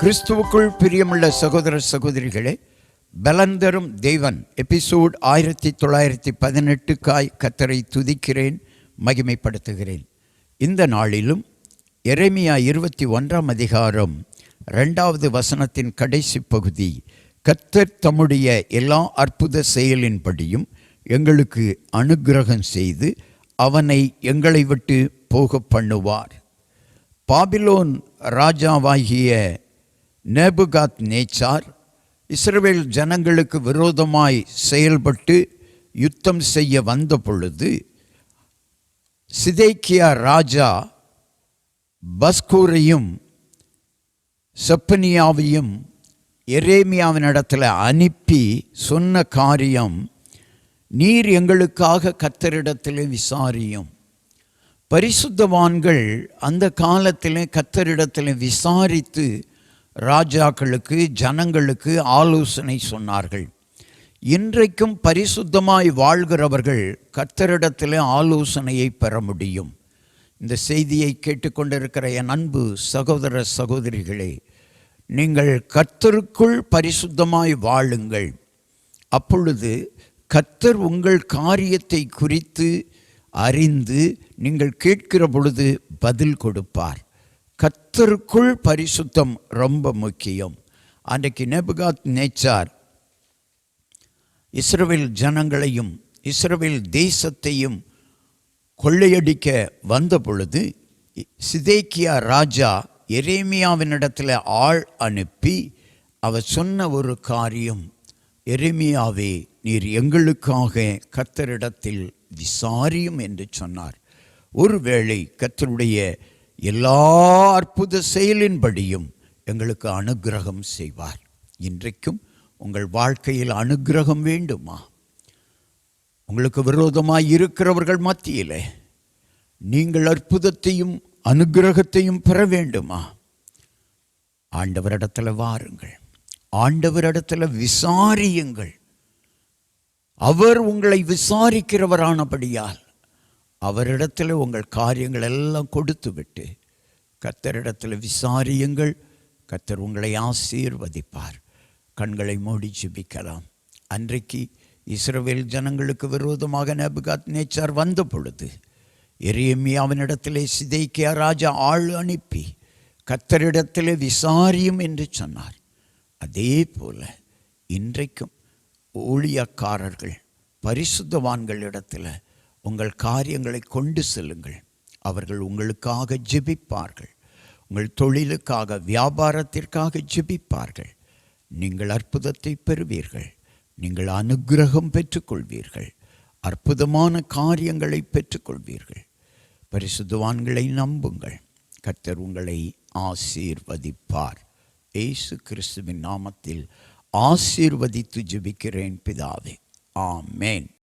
கிறிஸ்துவுக்குள் பிரியமுள்ள சகோதர சகோதரிகளே பலந்தரும் தேவன் எபிசோட் ஆயிரத்தி தொள்ளாயிரத்தி பதினெட்டுக்காய் கத்தரை துதிக்கிறேன் மகிமைப்படுத்துகிறேன். இந்த நாளிலும் எரேமியா இருபத்தி ஒன்றாம் அதிகாரம் ரெண்டாவது வசனத்தின் கடைசி பகுதி கத்தர் தம்முடைய எல்லா அற்புத செயலின்படியும் எங்களுக்கு அனுக்கிரகம் செய்து அவனை எங்களை விட்டு போக பண்ணுவார். பாபிலோன் ராஜாவாகிய நேபுகாத் நேச்சார் இஸ்ரவேல் ஜனங்களுக்கு விரோதமாய் செயல்பட்டு யுத்தம் செய்ய வந்த பொழுது சிதைக்கியா ராஜா பஸ்கூரையும் செப்பனியாவையும் எரேமியாவின் இடத்துல அனுப்பி சொன்ன காரியம் நீர் எங்களுக்காக கத்தரிடத்தில் விசாரியும். பரிசுத்தவான்கள் அந்த காலத்தில் கத்தரிடத்தில் விசாரித்து ராஜாக்களுக்கு ஜனங்களுக்கு ஆலோசனை சொன்னார்கள். இன்றைக்கும் பரிசுத்தமாய் வாழ்கிறவர்கள் கத்தரிடத்தில் ஆலோசனையை பெற முடியும். இந்த செய்தியை கேட்டுக்கொண்டிருக்கிற என் அன்பு சகோதர சகோதரிகளே நீங்கள் கர்த்தருக்குள் பரிசுத்தமாய் வாழுங்கள். அப்பொழுது கர்த்தர் உங்கள் காரியத்தை குறித்து அறிந்து நீங்கள் கேட்கிற பொழுது பதில் கொடுப்பார். கத்தருக்குள் பரிசுத்தம் ரொம்ப முக்கியம். அன்றைக்கு நெபுகாத் நேச்சார் இஸ்ரவேல் ஜனங்களையும் இஸ்ரவேல் தேசத்தையும் கொள்ளையடிக்க வந்த பொழுது சிதேக்கியா ராஜா எரேமியாவினிடத்தில் ஆள் அனுப்பி அவர் சொன்ன ஒரு காரியம் எரேமியாவே நீர் எங்களுக்காக கத்தரிடத்தில் விசாரியும் என்று சொன்னார். ஒருவேளை கத்தருடைய எல்லா அற்புத செயலின்படியும் எங்களுக்கு அனுக்கிரகம் செய்வார். இன்றைக்கும் உங்கள் வாழ்க்கையில் அனுக்கிரகம் வேண்டுமா? உங்களுக்கு விரோதமாக இருக்கிறவர்கள் மத்தியிலே நீங்கள் அற்புதத்தையும் அனுக்கிரகத்தையும் பெற வேண்டுமா? ஆண்டவரிடத்தில் வாருங்கள். ஆண்டவரிடத்தில் விசாரியுங்கள். அவர் உங்களை விசாரிக்கிறவரானபடியால் அவரிடத்தில் உங்கள் காரியங்கள் எல்லாம் கொடுத்து விட்டு கத்தரிடத்தில் விசாரியுங்கள். கத்தர் உங்களை ஆசீர்வதிப்பார். கண்களை மூடி ஜிபிக்கலாம். அன்றைக்கு இஸ்ரவேல் ஜனங்களுக்கு விரோதமாக நபுகாத் நேச்சார் வந்த பொழுது எரியமியாவினிடத்திலே சிதைக்கியா ராஜா ஆள் அனுப்பி கத்தரிடத்திலே விசாரியும் என்று சொன்னார். அதே போல இன்றைக்கும் ஊழியக்காரர்கள் பரிசுத்தவான்களிடத்தில் உங்கள் காரியங்களை கொண்டு செல்லுங்கள். அவர்கள் உங்களுக்காக ஜெபிப்பார்கள். உங்கள் தொழிலுக்காக வியாபாரத்திற்காக ஜெபிப்பார்கள். நீங்கள் அற்புதத்தை பெறுவீர்கள். நீங்கள் அனுக்கிரகம் பெற்றுக்கொள்வீர்கள். அற்புதமான காரியங்களை பெற்றுக்கொள்வீர்கள். பரிசுத்துவான்களை நம்புங்கள். கர்த்தர் உங்களை ஆசீர்வதிப்பார். ஏசு கிறிஸ்துவின் நாமத்தில் ஆசீர்வதித்து ஜெபிக்கிறேன் பிதாவே. ஆமேன்.